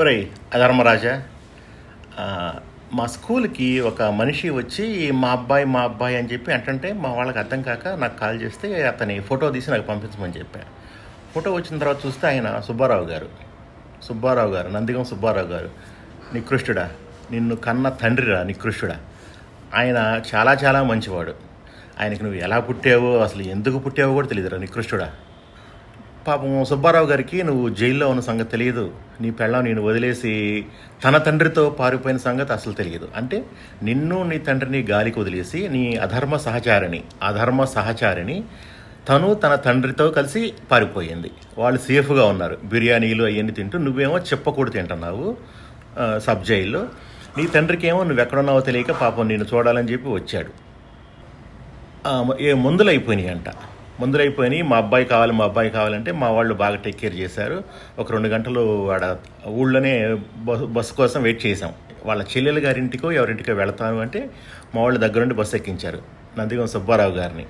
ఒరేయ్ అధర్మరాజా మా స్కూల్కి ఒక మనిషి వచ్చి మా అబ్బాయి మా అబ్బాయి అని చెప్పి అంటే మా వాళ్ళకి అర్థం కాక నాకు కాల్ చేస్తే అతని ఫోటో తీసి నాకు పంపించమని చెప్పాను ఫోటో వచ్చిన తర్వాత చూస్తే ఆయన సుబ్బారావు గారు. సుబ్బారావు గారు నందిగం సుబ్బారావు గారు. నికృష్టుడా నిన్ను కన్న తండ్రిరా నికృష్టుడా. ఆయన చాలా చాలా మంచివాడు. ఆయనకి నువ్వు ఎలా పుట్టావో అసలు ఎందుకు పుట్టావో కూడా తెలియదురా నికృష్టుడా. పాపం సుబ్బారావు గారికి నువ్వు జైల్లో ఉన్న సంగతి తెలియదు. నీ పెళ్ళం నేను వదిలేసి తన తండ్రితో పారిపోయిన సంగతి అసలు తెలియదు. అంటే నిన్ను నీ తండ్రిని గాలికి వదిలేసి నీ అధర్మ సహచారిని అధర్మ సహచారిని తను తన తండ్రితో కలిసి పారిపోయింది. వాళ్ళు సేఫ్గా ఉన్నారు. బిర్యానీలు అవన్నీ తింటూ నువ్వేమో చెప్పకూడదు తింటున్నావు సబ్ జైల్లో. నీ తండ్రికి ఏమో నువ్వు ఎక్కడున్నావో తెలియక పాపం నేను చూడాలని చెప్పి వచ్చాడు. ఏ మందులు అయిపోయినాయి అంట మందులు అయిపోయినాయి మా అబ్బాయి కావాలి మా అబ్బాయి కావాలంటే మా వాళ్ళు బాగా టేక్ కేర్ చేశారు. ఒక రెండు గంటలు ఆడ ఊళ్ళోనే బస్సు బస్సు కోసం వెయిట్ చేసాం వాళ్ళ చెల్లెలు గారింటికో ఎవరింటికో వెళతాను అంటే మా వాళ్ళు దగ్గరుండి బస్సు ఎక్కించారు. నందిగం సుబ్బారావు గారిని.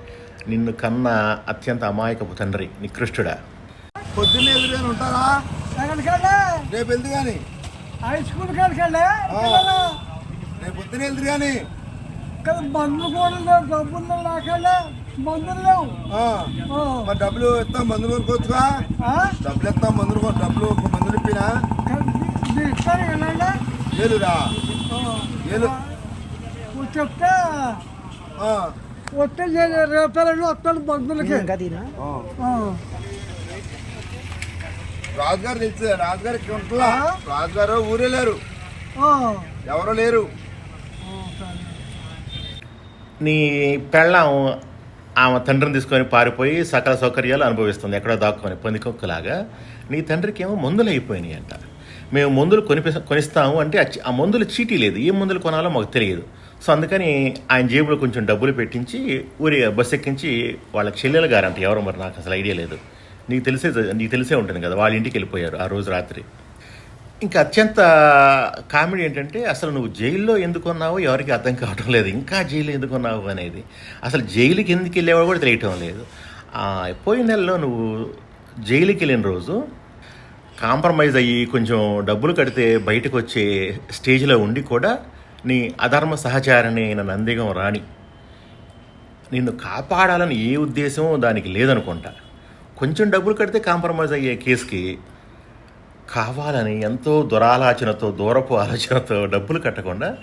నిన్ను కన్న అత్యంత అమాయకపు తండ్రి నికృష్టుడా. పొద్దున్నే ఉంటారా రేపు వెళ్తు కానీ హై స్కూల్ కాడికెళ్ళే రేపు పొద్దున్నే కానీ కూడా డబ్బులు నాకెళ్ళే? మందులు లేవు. మరి డబ్బులు ఇస్తాం మందులు కొనుక్కోవచ్చుగా? డబ్బులు ఇస్తాం మందులు డబ్బులు ఒక మందులు ఇప్పినా ఏలురా ఏలు చెప్తే వస్తే రేపాలను వస్తాను మందులకి ఆ. ఆ. రాజుగారు తెలుసు రాజుగారు ఇక్కడ ఉంటుందా? రాజుగారు ఊరే లేరు. ఎవరో లేరు. నీ పెళ్ళాం ఆమె తండ్రిని తీసుకొని పారిపోయి సకల సౌకర్యాలు అనుభవిస్తుంది ఎక్కడో దాక్కుని పందికొక్కలాగా. నీ తండ్రికి ఏమో మందులు అయిపోయినాయి అంట. మేము మందులు కొనిపి కొనిస్తాము అంటే ఆ మందులు చీటీ లేదు. ఏ మందులు కొనాలో మాకు తెలియదు. సో అందుకని ఆయన జేబులో కొంచెం డబ్బులు పెట్టించి ఊరి బస్ ఎక్కించి వాళ్ళ చెల్లెలు గారంట. ఎవరు మరి నాకు అసలు ఐడియా లేదు. నీకు తెలిసే నీకు తెలిసే ఉంటుంది కదా వాళ్ళ ఇంటికి వెళ్ళిపోయారు ఆ రోజు రాత్రి. ఇంకా అత్యంత కామెడీ ఏంటంటే అసలు నువ్వు జైల్లో ఎందుకు ఉన్నావు ఎవరికి అర్థం కావటం లేదు. ఇంకా జైలు ఎందుకు ఉన్నావు అనేది. అసలు జైలుకి ఎందుకు వెళ్ళేవాడు కూడా తెలియటం లేదు. పోయిన నెలలో నువ్వు జైలుకి వెళ్ళిన రోజు కాంప్రమైజ్ అయ్యి కొంచెం డబ్బులు కడితే బయటకు వచ్చే స్టేజ్లో ఉండి కూడా నీ అధర్మ సహచారిని అయిన నందిగం రాణి నిన్ను కాపాడాలని ఏ ఉద్దేశం దానికి లేదనుకుంటా. కొంచెం డబ్బులు కడితే కాంప్రమైజ్ అయ్యే కేసుకి కావాలని ఎంతో దురాలోచనతో దూరపు ఆలోచనతో డబ్బులు కట్టకుండా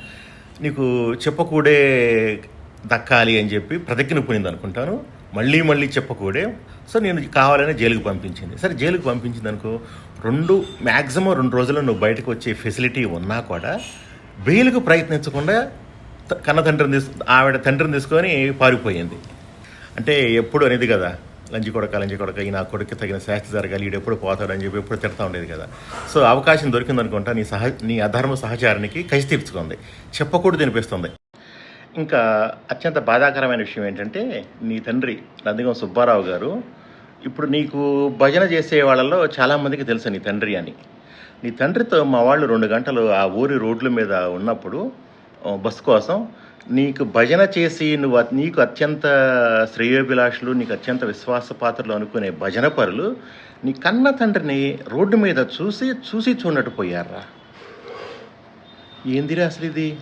నీకు చెప్పకూడే దక్కాలి అని చెప్పి ప్రతిజ్ఞ పోయింది అనుకుంటాను. మళ్ళీ మళ్ళీ చెప్పకూడే. సో నేను కావాలని జైలుకి పంపించింది. సరే జైలుకి పంపించింది అనుకో రెండు మ్యాక్సిమం రెండు రోజుల్లో నువ్వు బయటకు వచ్చే ఫెసిలిటీ ఉన్నా కూడా బెయిల్కు ప్రయత్నించకుండా త- కన్న తండ్రిని తీసు ఆవిడ తండ్రిని తీసుకొని పారిపోయింది. అంటే ఎప్పుడు అనేది కదా లంచి కొడక లంచి కొడక ఈ నా కొడుకు తగిన శాస్తి జరగాలి ఈడు ఎప్పుడు పోతాడని చెప్పి ఎప్పుడు తిడతా ఉండేది కదా. సో అవకాశం దొరికిందనుకుంటా నీ సహ నీ అధర్మ సహచారానికి కసి తీర్చుకుంది. చెప్పకూడదు అనిపిస్తుంది. ఇంకా అత్యంత బాధాకరమైన విషయం ఏంటంటే నీ తండ్రి నందిగం సుబ్బారావు గారు ఇప్పుడు నీకు భజన చేసే వాళ్ళలో చాలామందికి తెలుసు నీ తండ్రి అని. నీ తండ్రితో మా వాళ్ళు రెండు గంటలు ఆ ఊరి రోడ్ల మీద ఉన్నప్పుడు బస్సు కోసం నీకు భజన చేసి నువ్వు నీకు అత్యంత శ్రేయోభిలాషులు నీకు అత్యంత విశ్వాసపాత్రలు అనుకునే భజన పరులు నీ కన్న తండ్రిని రోడ్డు మీద చూసి చూసి చూడనట్టు పోయారా? ఏందిరా అసలు ఇది?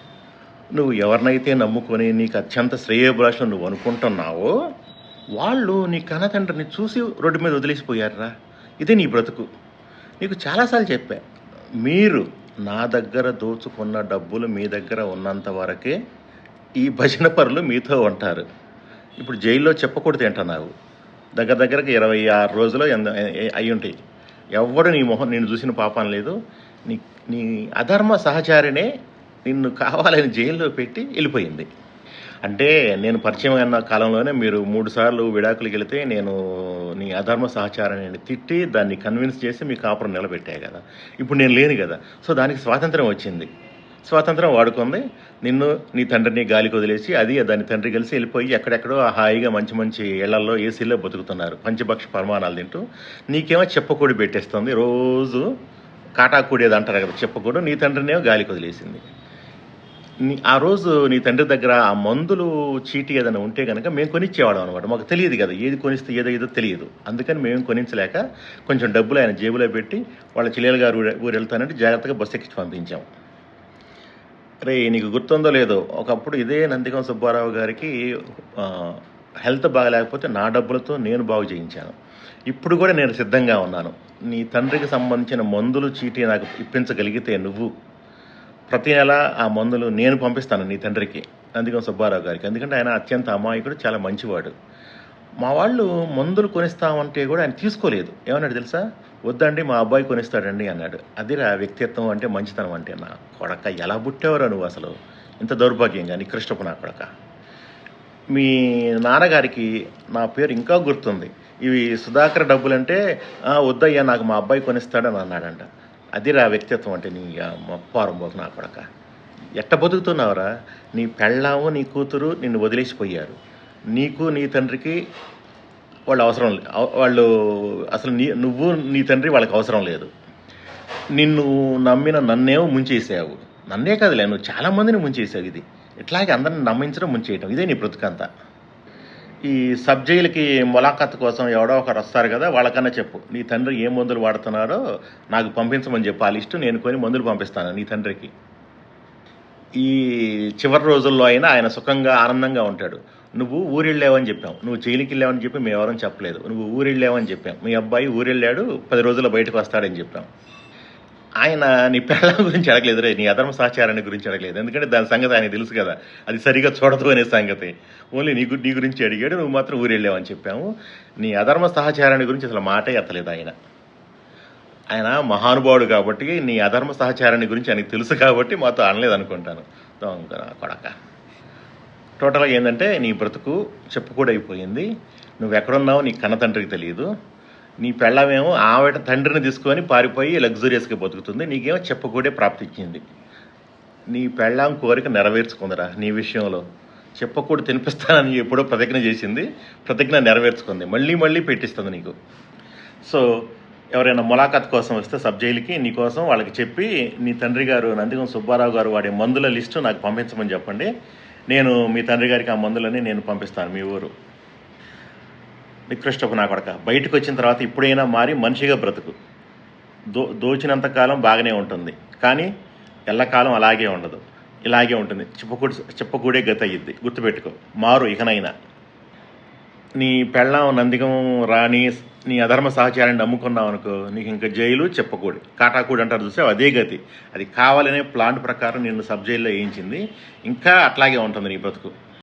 నువ్వు ఎవరినైతే నమ్ముకొని నీకు అత్యంత శ్రేయోభిలాషులు నువ్వు అనుకుంటున్నావో వాళ్ళు నీ కన్న తండ్రిని చూసి రోడ్డు మీద వదిలేసిపోయారా? ఇదే నీ బ్రతుకు. నీకు చాలాసార్లు చెప్పా మీరు నా దగ్గర దోచుకున్న డబ్బులు మీ దగ్గర ఉన్నంత వరకే ఈ భజన పరులు మీతో ఉంటారు. ఇప్పుడు జైల్లో చెప్పకూడదు ఏంటన్నావు దగ్గర దగ్గరకు ఇరవై ఆరు రోజులు ఎంద- అయి ఉంటాయి. ఎవ్వడు నీ మొహం నేను చూసిన పాపం లేదు. నీ నీ అధర్మ సహచారినే నిన్ను కావాలని జైల్లో పెట్టి వెళ్ళిపోయింది. అంటే నేను పరిచయం అన్న కాలంలోనే మీరు మూడు సార్లు వెళితే నేను నీ అధర్మ సహచారాన్ని తిట్టి దాన్ని కన్విన్స్ చేసి మీ కాపురం నిలబెట్టాయి కదా. ఇప్పుడు నేను లేను కదా. సో దానికి స్వాతంత్రం వచ్చింది. స్వాతంత్రం వాడుకుంది. నిన్ను నీ తండ్రిని గాలికి వదిలేసి అది దాని తండ్రి కలిసి వెళ్ళిపోయి ఎక్కడెక్కడో హాయిగా మంచి మంచి ఇళ్ళలో ఏసీలో బతుకుతున్నారు. పంచభక్ష పరిమాణాలు తింటూ. నీకేమో చెప్పకూడి పెట్టేస్తుంది. రోజు కాటాకూడేది అంటారు కదా చెప్పకూడదు. నీ తండ్రినేమో గాలికి వదిలేసింది. నీ ఆ రోజు నీ తండ్రి దగ్గర ఆ మందులు చీటీ ఏదైనా ఉంటే కనుక మేము కొనిచ్చేవాళ్ళం అనమాట మాకు తెలియదు కదా ఏది కొనిస్తే ఏదో ఏదో తెలియదు. అందుకని మేము కొనించలేక కొంచెం డబ్బులు ఆయన జేబులో పెట్టి వాళ్ళ చెల్లెలు గారు ఊరు వెళ్తానంటే జాగ్రత్తగా బస్సు ఎక్కించి పంపించాం. రే నీకు గుర్తుందో లేదో ఒకప్పుడు ఇదే నందిగం సుబ్బారావు గారికి హెల్త్ బాగలేకపోతే నా డబ్బులతో నేను బాగు చేయించాను. ఇప్పుడు కూడా నేను సిద్ధంగా ఉన్నాను. నీ తండ్రికి సంబంధించిన మందులు చీటీ నాకు ఇప్పించగలిగితే నువ్వు ప్రతి నెల ఆ మందులు నేను పంపిస్తాను నీ తండ్రికి నందిగం సుబ్బారావు గారికి. ఎందుకంటే ఆయన అత్యంత అమాయకుడు చాలా మంచివాడు. మా వాళ్ళు మందులు కొనిస్తామంటే కూడా ఆయన తీసుకోలేదు. ఏమన్నాడు తెలుసా? వద్దండి మా అబ్బాయి కొనిస్తాడండి అన్నాడు. అదిరా వ్యక్తిత్వం అంటే మంచితనం అంటే నా కొడక ఎలా పుట్టేవరా నువ్వు అసలు? ఇంత దౌర్భాగ్యంగా నికృష్టపు నా కొడక. మీ నాన్నగారికి నా పేరు ఇంకా గుర్తుంది. ఇవి సుధాకర్ డబ్బులంటే వద్దయ్యా నాకు మా అబ్బాయి కొనిస్తాడని అన్నాడంట. అదిరా వ్యక్తిత్వం అంటే నీ మొప్పారంబోకు నా కొడక. ఎట్ట బతుకుతున్నావురా? నీ పెళ్ళాము నీ కూతురు నిన్ను వదిలేసిపోయారు. నీకు నీ తండ్రికి వాళ్ళు అవసరం వాళ్ళు అసలు నీ నువ్వు నీ తండ్రి వాళ్ళకి అవసరం లేదు. నిన్ను నమ్మిన నన్నేమో ముంచేసావు. నన్నే కాదులే నువ్వు చాలామందిని ముంచేసావు ఇది. ఇట్లాగే అందరిని నమ్మించడం ముంచేయటం. ఇదే నీ బ్రతుకంతా. ఈ సబ్జైలకి ములాఖత్ కోసం ఎవడో ఒకరు వస్తారు కదా వాళ్ళకన్నా చెప్పు. నీ తండ్రి ఏ మందులు వాడుతున్నారో నాకు పంపించమని చెప్పు. ఆ లిస్టు నేను కొని మందులు పంపిస్తాను నీ తండ్రికి. ఈ చివరి రోజుల్లో అయినా ఆయన సుఖంగా ఆనందంగా ఉంటాడు. నువ్వు ఊరెళ్ళావని చెప్పాం. నువ్వు జైలుకి వెళ్ళావని చెప్పి మేమెవరం చెప్పలేదు. నువ్వు ఊరెళ్ళావని చెప్పాం. మీ అబ్బాయి ఊరెళ్ళాడు పది రోజుల్లో బయటకు వస్తాడని చెప్పాం. ఆయన నీ పెళ్ళం గురించి అడగలేదు. రే నీ అధర్మ సహచారాన్ని గురించి అడగలేదు. ఎందుకంటే దాని సంగతి ఆయన తెలుసు కదా. అది సరిగా చూడదు అనే సంగతి. ఓన్లీ నీ గు- నీ గురించి అడిగాడు. నువ్వు మాత్రం ఊరెళ్ళావని చెప్పాము. నీ అధర్మ సహచారాన్ని గురించి అసలు మాటే ఎత్తలేదు ఆయన. ఆయన మహానుభావుడు కాబట్టి నీ అధర్మ సహచారాన్ని గురించి ఆయనకు తెలుసు కాబట్టి మాతో అనలేదు అనుకుంటాను దొంగ కొడక. టోటల్గా ఏంటంటే నీ బ్రతుకు చెప్పుకూడైపోయింది. నువ్వు ఎక్కడున్నావో నీ కన్న తండ్రికి తెలియదు. నీ పెళ్ళమేమో ఆవిడ తండ్రిని తీసుకొని పారిపోయి లగ్జూరియస్గా బతుకుతుంది. నీకేమో చెప్పకూడే ప్రాప్తి ఇచ్చింది నీ పెళ్ళాం కోరిక నెరవేర్చుకుందిరా నీ విషయంలో. చెప్పకూడ తినిపిస్తానని ఎప్పుడో ప్రతిజ్ఞ చేసింది. ప్రతిజ్ఞ నెరవేర్చుకుంది. మళ్ళీ మళ్ళీ పెట్టిస్తుంది నీకు. సో ఎవరైనా ములాఖాత్ కోసం వస్తే సబ్ జైలుకి నీకోసం వాళ్ళకి చెప్పి నీ తండ్రి గారు నందిగం సుబ్బారావు గారు వాడే మందుల లిస్టు నాకు పంపించమని చెప్పండి. నేను మీ తండ్రి గారికి ఆ మందులని నేను పంపిస్తాను మీ ఊరు. నికృష్టపు నా కొడక. బయటకు వచ్చిన తర్వాత ఇప్పుడైనా మారి మనిషిగా బ్రతుకు. దో దోచినంత కాలం బాగానే ఉంటుంది. కానీ ఎల్లకాలం అలాగే ఉండదు. ఇలాగే ఉంటుంది. చెప్పకూడి చెప్పకూడే గత అయ్యిద్ది గుర్తుపెట్టుకో. మారు ఇకనైనా. నీ పెళ్ళాం నందిగం రాణి నీ అధర్మ సహచారాన్ని నమ్ముకున్నావు అనుకో నీకు ఇంకా జైలు చెప్పకూడదు. కాటాకూడి అంటారు చూసావు? అదే గతి. అది కావాలనే ప్లాన్ ప్రకారం నిన్ను సబ్ జైల్లో వేయించింది. ఇంకా అట్లాగే ఉంటుంది నీ బ్రతుకు.